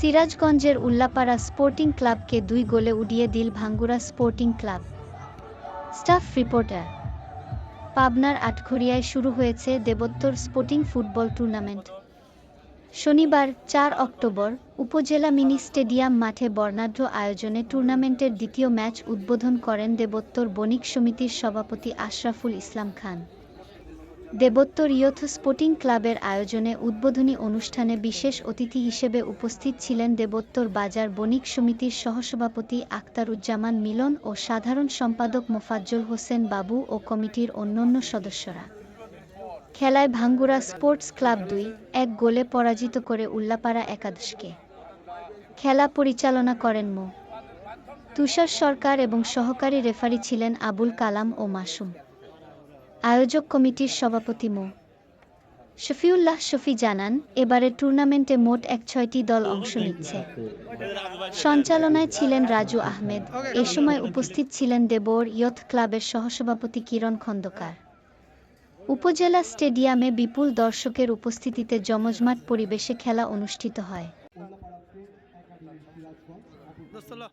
সিরাজগঞ্জের উল্লাপাড়া স্পোর্টিং ক্লাবকে দুই গোলে উড়িয়ে দিল Bhangura sporting club. Staff reporter, পাবনার আটঘরিয়ায় শুরু হয়েছে দেবোত্তর স্পোর্টিং ফুটবল টুর্নামেন্ট। শনিবার চার অক্টোবর উপজেলা মিনি স্টেডিয়াম মাঠে বর্ণাঢ্য আয়োজনে টুর্নামেন্টের দ্বিতীয় ম্যাচ উদ্বোধন করেন দেবোত্তর বণিক সমিতির সভাপতি আশরাফুল ইসলাম খান। দেবোত্তর ইয়থ স্পোর্টিং ক্লাবের আয়োজনে উদ্বোধনী অনুষ্ঠানে বিশেষ অতিথি হিসেবে উপস্থিত ছিলেন দেবোত্তর বাজার বণিক সমিতির সহসভাপতি আক্তারুজ্জামান মিলন ও সাধারণ সম্পাদক মোফাজ্জল হোসেন বাবু ও কমিটির অন্যান্য সদস্যরা। খেলায় ভাঙ্গুরা স্পোর্টস ক্লাব দুই, এক গোলে পরাজিত করে উল্লাপাড়া একাদশকে। খেলা পরিচালনা করেন মো। তুষার সরকার এবং সহকারী রেফারি ছিলেন আবুল কালাম ও মাসুম। আয়োজক কমিটির সভাপতি মো। শফিউল্লাহ শফি জানান এবারের টুর্নামেন্টে মোট এক ছয়টি দল অংশ নিচ্ছে। সঞ্চালনায় ছিলেন রাজু আহমেদ। এ সময় উপস্থিত ছিলেন দেবর ইয়থ ক্লাবের সহসভাপতি কিরণ খন্দকার। উপজেলা স্টেডিয়ামে বিপুল দর্শকের উপস্থিতিতে জমজমাট পরিবেশে খেলা অনুষ্ঠিত হয়। দোস্তলা